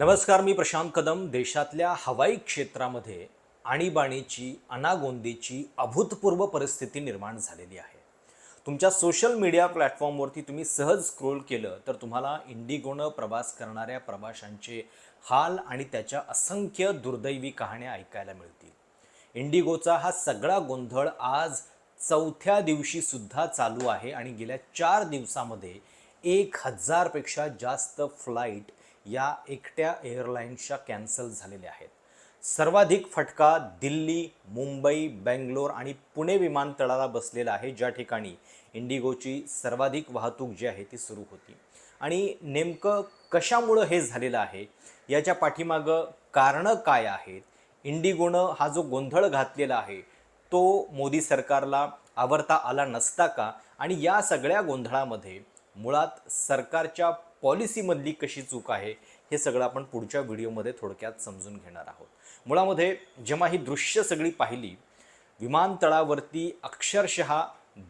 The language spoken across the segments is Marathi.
नमस्कार मी प्रशांत कदम. देशातल्या हवाई क्षेत्रामध्ये आणीबाणीची अनागोंदीची अभूतपूर्व परिस्थिती निर्माण झालेली आहे. तुमच्या सोशल मीडिया प्लॅटफॉर्मवरती तुम्ही सहज स्क्रोल केलं तर तुम्हाला इंडिगोनं प्रवास करणाऱ्या प्रवाशांचे हाल आणि त्याच्या असंख्य दुर्दैवी कहाण्या ऐकायला मिळतील. इंडिगोचा हा सगळा गोंधळ आज चौथ्या दिवशी सुद्धा चालू आहे आणि गेल्या चार दिवसामध्ये एक हजारपेक्षा जास्त फ्लाईट या एकट्या एअरलाईन्सच्या कॅन्सल झालेल्या आहेत. सर्वाधिक फटका दिल्ली मुंबई बेंगलोर आणि पुणे विमानतळाला बसलेला आहे. ज्या ठिकाणी इंडिगोची सर्वाधिक वाहतूक जी आहे ती सुरू होती. आणि नेमकं कशामुळं हे झालेलं आहे? याच्या पाठीमागं कारणं काय आहेत? इंडिगोनं हा जो गोंधळ घातलेला आहे तो मोदी सरकारला आवरता आला नसता का? आणि या सगळ्या गोंधळामध्ये मुळात सरकारच्या पॉलिसीमधली कशी चूक आहे हे सगळं आपण पुढच्या व्हिडिओमध्ये थोडक्यात समजून घेणार आहोत. मुळामध्ये जेव्हा ही दृश्य सगळी पाहिली विमानतळावरती अक्षरशः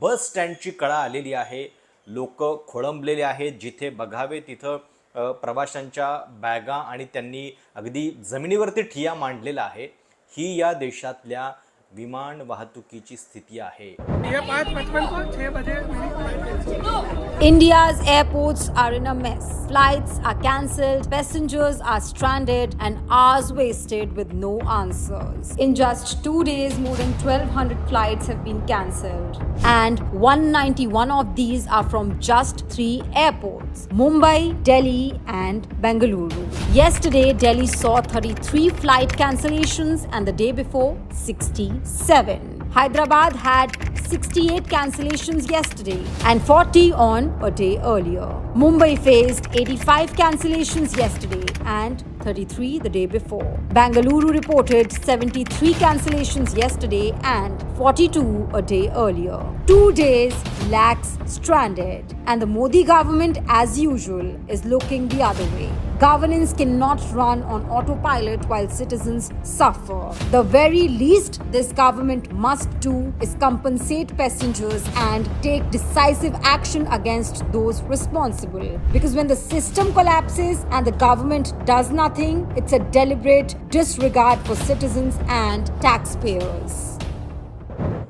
बस स्टँडची कळा आलेली आहे लोक खोळंबलेले आहेत जिथे बघावे तिथं प्रवाशांच्या बॅगा आणि त्यांनी अगदी जमिनीवरती ठिया मांडलेला आहे. ही या देशातल्या विमान वाहतुकीची स्थिती आहे ये पाँच पचपन को छः बजे मेरी फ्लाइट है India's airports are in a mess. Flights are cancelled, passengers are stranded, and hours wasted with no answers. In just two days, more than 1,200 flights have been cancelled, and 191 of these are from just three airports Mumbai, Delhi, and Bengaluru. Yesterday, Delhi saw 33 flight cancellations, and the day before, 67. Hyderabad had 68 cancellations yesterday and 40 on a day earlier. Mumbai faced 85 cancellations yesterday and 33 the day before. Bangalore reported 73 cancellations yesterday and 42 a day earlier. Two days, lakhs stranded. And the Modi government, as usual, is looking the other way. Governance cannot run on autopilot while citizens suffer. The very least this government must do is compensate passengers and take decisive action against those responsible. Because when the system collapses and the government does nothing, it's a deliberate disregard for citizens and taxpayers.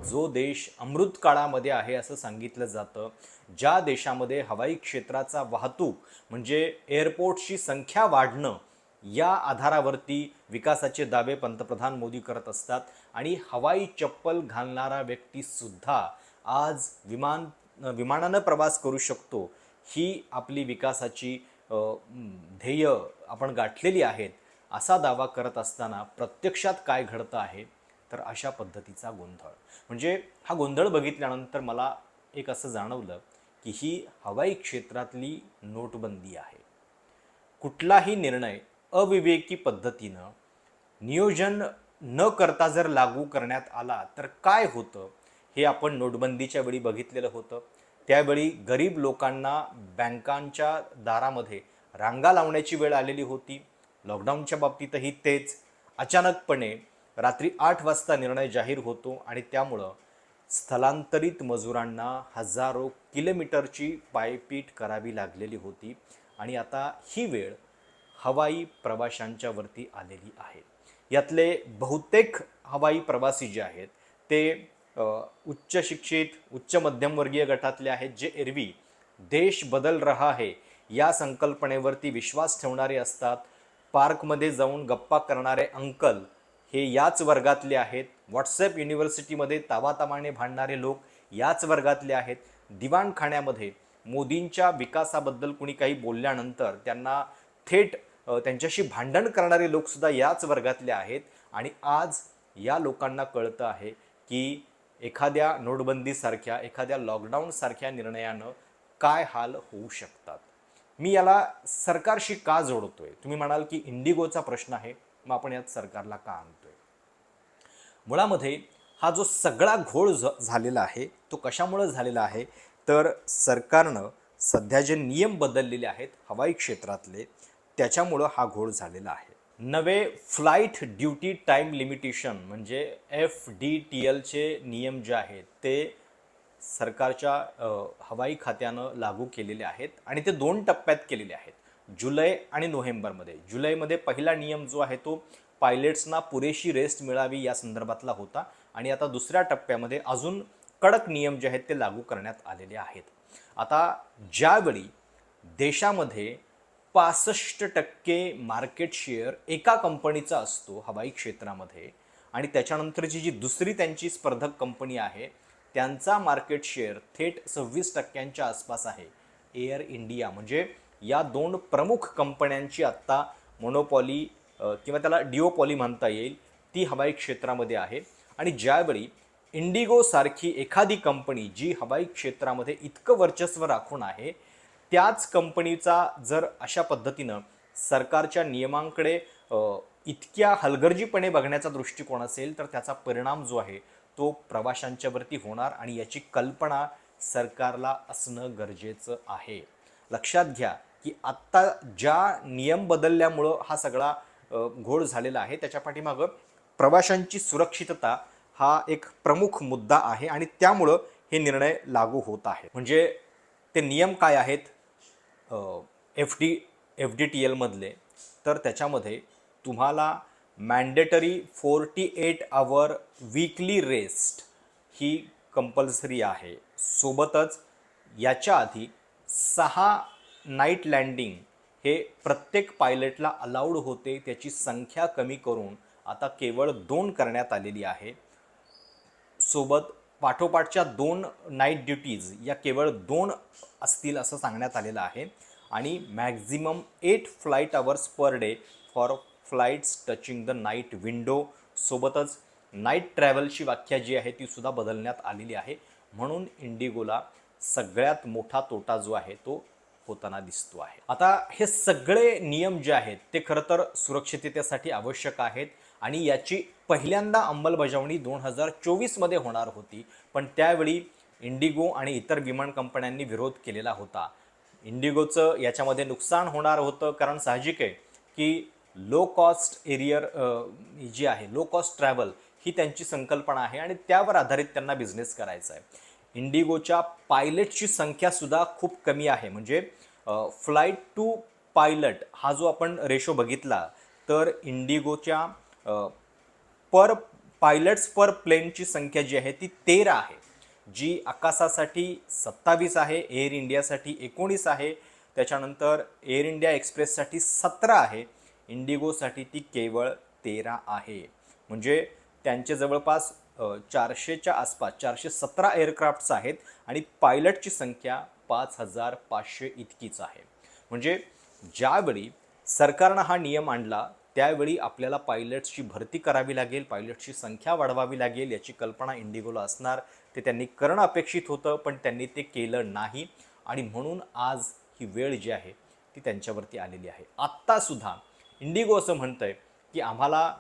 जो देश अमृत काळामध्ये आहे असं सांगितलं जातं ज्या देशामध्ये हवाई क्षेत्राचा वाहतूक म्हणजे एअरपोर्टची संख्या वाढणं या आधारावरती विकासाचे दावे पंतप्रधान मोदी करत असतात आणि हवाई चप्पल घालणारा व्यक्तीसुद्धा आज विमान विमानानं प्रवास करू शकतो ही आपली विकासाची ध्येय आपण गाठलेली आहेत असा दावा करत असताना प्रत्यक्षात काय घडतं आहे? तर अशा पद्धतीचा गोंधळ. म्हणजे हा गोंधळ बघितल्यानंतर मला एक असं जाणवलं की ही हवाई क्षेत्रातली नोटबंदी आहे. कुठलाही निर्णय अविवेकी पद्धतीनं नियोजन न करता जर लागू करण्यात आला तर काय होतं हे आपण नोटबंदीच्या वेळी बघितलेलं होतं. त्यावेळी गरीब लोकांना बँकांच्या दारामध्ये रांगा लावण्याची वेळ आलेली होती. लॉकडाऊनच्या बाबतीतही तेच. अचानकपणे रात्री आठ वाजता निर्णय जाहीर होतो आणि त्यामुळं स्थलांतरित मजुरांना हजारो किलोमीटरची पायपीट करावी लागलेली होती आणि आता ही वेळ हवाई प्रवाशांच्या वरती आलेली आहे. यातले बहुतेक हवाई प्रवासी जे आहेत ते उच्च शिक्षित उच्च मध्यमवर्गीय गटातले आहेत जे एरवी देश बदल रहा है या संकल्पनेवरती विश्वास ठेवणारे असतात. पार्कमध्ये जाऊन गप्पा करणारे अंकल हे याच वर्गातले आहेत. व्हॉट्सॲप युनिव्हर्सिटीमध्ये तावातामाने भांडणारे लोक याच वर्गातले आहेत. दिवाणखाण्यामध्ये मोदींच्या विकासाबद्दल कुणी काही बोलल्यानंतर त्यांना थेट त्यांच्याशी भांडण करणारे लोकसुद्धा याच वर्गातले आहेत. आणि आज या लोकांना कळतं आहे की एखाद्या नोटबंदीसारख्या एखाद्या लॉकडाऊनसारख्या निर्णयानं काय हाल होऊ शकतात. मी याला सरकारशी का जोडतोय? तुम्ही म्हणाल की इंडिगोचा प्रश्न आहे. मग आपण यात सरकारला का आणतो मुळामध्ये हा जो सगळा घोळ झ झालेला आहे तो कशामुळं झालेला आहे? तर सरकारनं सध्या जे नियम बदललेले आहेत हवाई क्षेत्रातले त्याच्यामुळं हा घोळ झालेला आहे. नवे फ्लाईट ड्युटी टाईम लिमिटेशन म्हणजे एफ डी टी एलचे नियम जे आहेत ते सरकारच्या हवाई खात्यानं लागू केलेले आहेत आणि ते दोन टप्प्यात केलेले आहेत. जुलै आणि नोव्हेंबरमध्ये. जुलैमध्ये पहिला नियम जो आहे तो पायलट्सना पुरेशी रेस्ट मिळावी या संदर्भातला होता. आणि आता दुसऱ्या टप्प्यामध्ये अजून कडक नियम जे आहेत ते लागू करण्यात आलेले आहेत. आता ज्यावेळी देशामध्ये पासष्ट टक्के मार्केट शेअर एका कंपनीचा असतो हवाई क्षेत्रामध्ये आणि त्याच्यानंतरची जी दुसरी त्यांची स्पर्धक कंपनी आहे त्यांचा मार्केट शेअर थेट सव्वीस टक्क्यांच्या आसपास आहे. एअर इंडिया म्हणजे या दोन प्रमुख कंपन्यांची आत्ता मोनोपॉली किंवा त्याला डिओपॉली म्हणता येईल ती हवाई क्षेत्रामध्ये आहे. आणि ज्यावेळी इंडिगोसारखी एखादी कंपनी जी हवाई क्षेत्रामध्ये इतकं वर्चस्व राखून आहे त्याच कंपनीचा जर अशा पद्धतीनं सरकारच्या नियमांकडे इतक्या हलगर्जीपणे बघण्याचा दृष्टिकोन असेल तर त्याचा परिणाम जो आहे तो प्रवाशांच्यावरती होणार आणि याची कल्पना सरकारला असणं गरजेचं आहे. लक्षात घ्या की आत्ता ज्या नियम बदलल्यामुळं हा सगळा घोळ झालेला आहे. त्याच्या पाठीमागं प्रवाशांची सुरक्षितता हा एक प्रमुख मुद्दा आहे आणि त्यामुळं हे निर्णय लागू होत आहे. म्हणजे ते नियम काय आहेत? F D F D T एलमधले तर त्याच्यामध्ये तुम्हाला mandatory forty eight hour weekly rest ही कंपल्सरी आहे. सोबतच याच्या आधी सहा नाईट लँडिंग हे प्रत्येक पायलटला अलाउड होते त्याची संख्या कमी करून आता केवळ दोन करण्यात आलेली आहे. सोबत पाठोपाठच्या दोन नाईट ड्युटीज या केवळ दोन असतील असं सांगण्यात आलेलं आहे. आणि maximum eight flight hours per day for flights touching the night window सोबतच नाईट ट्रॅव्हलची व्याख्या जी आहे ती सुद्धा बदलण्यात आलेली आहे. म्हणून इंडिगोला सगळ्यात मोठा तोटा जो आहे तो होताना दिसतो आहे. आता हे सगळे नियम जे आहेत ते खरं तर सुरक्षिततेसाठी आवश्यक आहेत आणि याची पहिल्यांदा अंमलबजावणी दोन हजार चोवीसमध्ये होणार होती. पण त्यावेळी इंडिगो आणि इतर विमान कंपन्यांनी विरोध केलेला होता. इंडिगोचं याच्यामध्ये नुकसान होणार होतं कारण साहजिक आहे की लो कॉस्ट एरियर जी आहे लो कॉस्ट ट्रॅव्हल ही त्यांची संकल्पना आहे आणि त्यावर आधारित त्यांना बिझनेस करायचा आहे. इंडिगोच्या पायलटची संख्यासुद्धा खूप कमी आहे. म्हणजे फ्लाईट टू पायलट हा जो आपण रेशो बघितला तर इंडिगोच्या पर पायलट्स पर प्लेनची संख्या जी आहे ती तेरा आहे. जी आकाशासाठी सत्तावीस आहे एअर इंडियासाठी एकोणीस आहे त्याच्यानंतर एअर इंडिया एक्सप्रेससाठी सतरा आहे इंडिगोसाठी ती केवळ तेरा आहे. म्हणजे त्यांचे जवळपास चारशेच्या आसपास चारशे सतरा एअरक्राफ्ट्स आहेत आणि पायलटची संख्या पाच हजार पाचशे इतकीच आहे. म्हणजे ज्यावेळी सरकारनं हा नियम आणला त्यावेळी आपल्याला पायलट्सची भरती करावी लागेल पायलट्सची संख्या वाढवावी लागेल याची कल्पना इंडिगोला असणार. ते त्यांनी करणं अपेक्षित होतं पण त्यांनी ते केलं नाही. आणि म्हणून आज ही वेळ जी आहे ती त्यांच्यावरती आलेली आहे. आत्तासुद्धा इंडिगो असं म्हणतं आहे की आम्हाला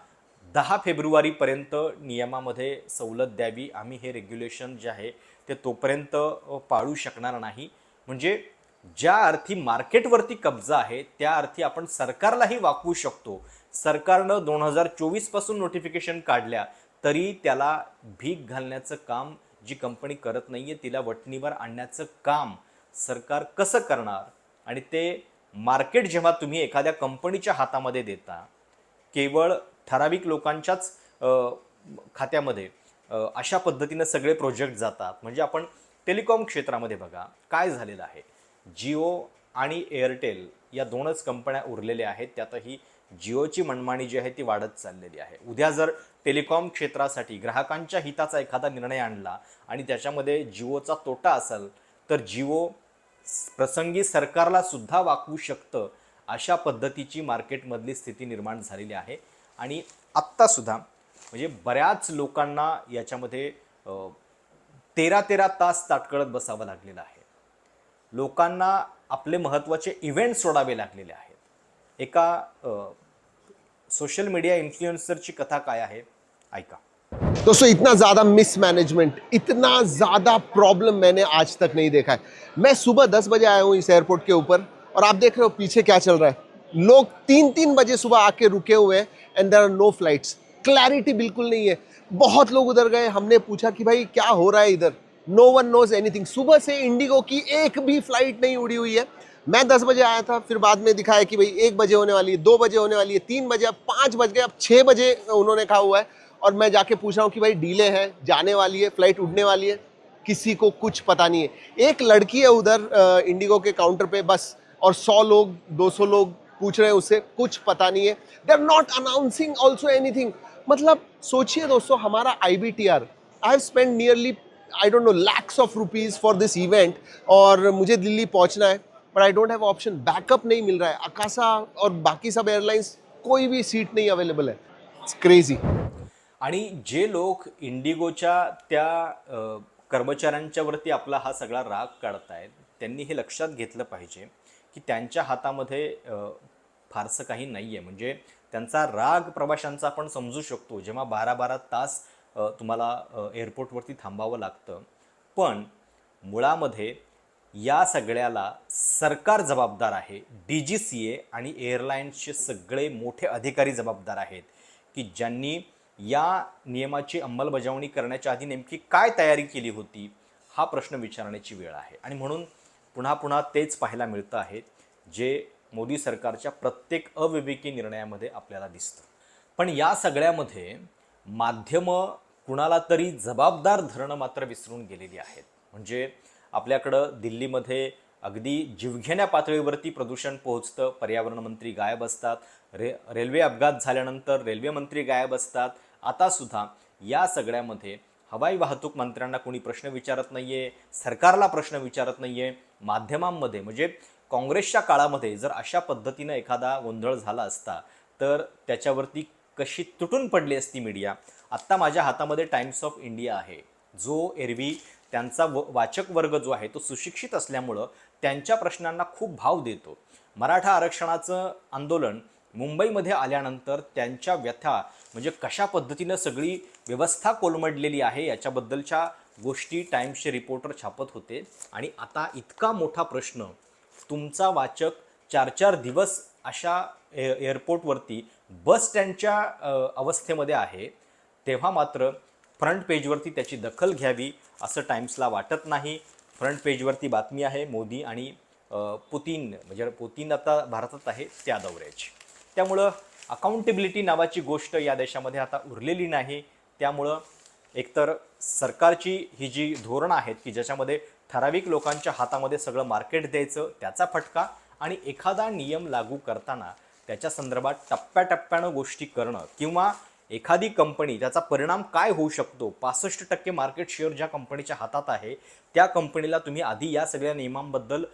दहा फेब्रुवारीपर्यंत नियमामध्ये सवलत द्यावी. आम्ही हे रेग्युलेशन जे आहे ते तोपर्यंत पाळू शकणार नाही. म्हणजे ज्या अर्थी मार्केटवरती कब्जा आहे त्या अर्थी आपण सरकारलाही वाकवू शकतो. सरकारनं दोन हजार चोवीसपासून नोटिफिकेशन काढल्या तरी त्याला भीक घालण्याचं काम जी कंपनी करत नाही आहे तिला वटणीवर आणण्याचं काम सरकार कसं करणार? आणि ते मार्केट जेव्हा तुम्ही एखाद्या कंपनीच्या हातामध्ये देता केवळ ठराविक लोकांच्याच खात्यामध्ये अशा पद्धतीनं सगळे प्रोजेक्ट जातात. म्हणजे आपण टेलिकॉम क्षेत्रामध्ये बघा काय झालेलं आहे? जिओ आणि एअरटेल या दोनच कंपन्या उरलेल्या आहेत. त्यातही जिओची मनमानी जी आहे ती वाढत चाललेली आहे. उद्या जर टेलिकॉम क्षेत्रासाठी ग्राहकांच्या हिताचा एखादा निर्णय आणला आणि त्याच्यामध्ये जिओचा तोटा असेल तर जिओ प्रसंगी सरकारला सुद्धा वाकवू शकतं अशा पद्धतीची मार्केटमधली स्थिती निर्माण झालेली आहे. आणि आत्तासुद्धा म्हणजे बऱ्याच लोकांना याच्यामध्ये तेरा तेरा तास ताटकळत बसावं लागलेलं आहे. लोकांना आपले महत्त्वाचे इव्हेंट सोडावे लागलेले आहेत. एका सोशल मीडिया इन्फ्लुएन्सरची कथा काय आहे? ऐका. दोस्तों इतना ज़्यादा मिसमैनेजमेंट इतना ज़्यादा प्रॉब्लम मैंने आज तक नहीं देखा है। मैं सुबह दस बजे आया हूँ इस एयरपोर्ट के ऊपर और आप देख रहे हो पीछे क्या चल रहा है। लोग तीन तीन बजे सुबह आके रुके हुए हैं। And there are no flights clarity बिल्कुल नहीं है। बहुत लोग उधर गए, हमने पूछा कि भाई, क्या हो रहा है इधर? नो वन नोज़ एनीथिंग सुबह से इंडिगो की एक भी फ़्लाइट नहीं उड़ी हुई है। मैं दस बजे आया था, फिर बाद में दिखाया कि भाई, एक बजे होने वाली है, दो बजे होने वाली है, तीन बजे, अब पाँच बज गए, अब छः बजे उन्होंने कहा हुआ है। और मैं जाके पूछ रहा हूँ कि भाई डीले है, जाने वाली है फ़्लाइट उड़ने वाली है, किसी को कुछ पता नहीं है। एक लड़की है उधर इंडिगो के काउंटर पे, बस, और सौ लोग, दो सौ लोग पूछ रहे हैं उससे कुछ पता नहीं है। They are not announcing also anything मतलब सोचिए दोस्तों हमारा I B T R I have spend nearly I don't know lakhs of rupees for this event और मुझे दिल्ली पहुंचना है but I don't have option backup नहीं मिल रहा है। अकासा और बाकी सब एयरलाइंस कोई भी सीट नहीं अवेलेबल है। इट्स क्रेजी आणि जे लोक इंडिगोच्या त्या कर्मचाऱ्यांच्यावरती आपला हा सगळा राग काढतायत त्यांनी हे लक्षात घेतलं पाहिजे. की त्यांच्या हातामध्ये फारसं काही नाही आहे म्हणजे त्यांचा राग प्रवाशांचा आपण समजू शकतो. जेव्हा बारा बारा तास तुम्हाला एअरपोर्टवरती थांबावं लागतं. पण मुळामध्ये या सगळ्याला सरकार जबाबदार आहे. डी जी सी ए आणि एअरलाईन्सचे सगळे मोठे अधिकारी जबाबदार आहेत. की ज्यांनी या नियमाची अंमलबजावणी करण्याच्या आधी नेमकी काय तयारी केली होती हा प्रश्न विचारण्याची वेळ आहे. आणि म्हणून पुन्हा पुन्हा तेच पाहायला मिळतं आहे जे मोदी सरकारच्या प्रत्येक अविवेकी निर्णयामध्ये आपल्याला दिसतं. पण या सगळ्यामध्ये माध्यमं कुणाला तरी जबाबदार धरणं मात्र विसरून गेलेली आहेत. म्हणजे आपल्याकडं दिल्लीमध्ये अगदी जीवघेण्या पातळीवरती प्रदूषण पोहोचतं पर्यावरण मंत्री गायब असतात रे रेल्वे अपघात झाल्यानंतर रेल्वे मंत्री गायब असतात. आता सुद्धा या सगळ्यामध्ये हवाई वाहतूक मंत्र्यांना कोणी प्रश्न विचारत नाही आहे सरकारला प्रश्न विचारत नाही आहे माध्यमांमध्ये म्हणजे काँग्रेसच्या काळामध्ये जर अशा पद्धतीनं एखादा गोंधळ झाला असता तर त्याच्यावरती कशी तुटून पडली असती मीडिया? आत्ता माझ्या हातामध्ये टाइम्स ऑफ इंडिया आहे. जो एरवी त्यांचा व वाचक वर्ग जो आहे तो सुशिक्षित असल्यामुळं त्यांच्या प्रश्नांना खूप भाव देतो. मराठा आरक्षणाचं आंदोलन मुंबईमध्ये आल्यानंतर त्यांच्या व्यथा म्हणजे कशा पद्धतीनं सगळी व्यवस्था कोलमडलेली आहे याच्याबद्दलच्या गोष्टी टाईम्सचे रिपोर्टर छापत होते. आणि आता इतका मोठा प्रश्न तुमचा वाचक चार चार दिवस अशा ए एअरपोर्टवरती बस स्टँडच्या अवस्थेमध्ये आहे तेव्हा मात्र फ्रंट पेजवरती त्याची दखल घ्यावी असं टाइम्सला वाटत नाही. फ्रंट पेजवरती बातमी आहे मोदी आणि पुतीन म्हणजे पुतीन आता भारतात आहे त्या दौऱ्याची. त्यामुळं अकाउंटेबिलिटी नावाची गोष्ट या देशामध्ये आता उरलेली नाही. त्यामुळं एकतर सरकारची ही जी धोरणं आहेत की ज्याच्यामध्ये ठराविक लोकांच्या हातामध्ये सगळं मार्केट द्यायचं त्याचा फटका आणि एखादा नियम लागू करताना त्याच्या संदर्भात टप्प्याटप्प्यानं गोष्टी करणं किंवा एखादी कंपनी त्याचा परिणाम काय होऊ शकतो पासष्ट टक्के मार्केट शेअर ज्या कंपनीच्या हातात आहे त्या कंपनीला तुम्ही आधी या सगळ्या नियमांबद्दल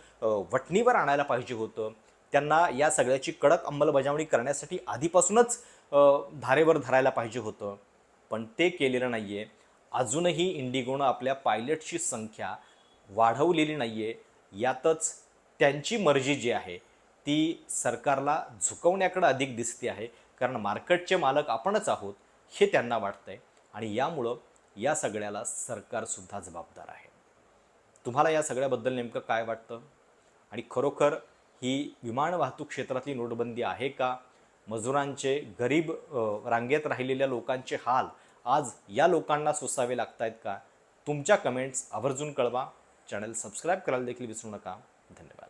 वटणीवर आणायला पाहिजे होतं. त्यांना या सगळ्याची कडक अंमलबजावणी करण्यासाठी आधीपासूनच धारेवर धरायला पाहिजे होतं. पण ते केलेलं नाही आहे अजूनही इंडिगोनं आपल्या पायलटची संख्या वाढवलेली नाही आहे यातच त्यांची मर्जी जी आहे ती सरकारला झुकवण्याकडं अधिक दिसते आहे. कारण मार्केटचे मालक आपणच आहोत हे त्यांना वाटतंय. आणि यामुळं या सगळ्याला सरकारसुद्धा जबाबदार आहे. तुम्हाला या सगळ्याबद्दल नेमकं काय वाटतं? आणि खरोखर ही विमान वाहतूक क्षेत्रातली नोटबंदी आहे का? मजुरांचे गरीब रांगेत राहिलेल्या लोकांचे हाल आज या लोकांना सोसावे लागत आहेत का? तुमच्या कमेंट्स आवर्जून कळवा. चॅनल सबस्क्राईब करायला देखील विसरू नका. धन्यवाद.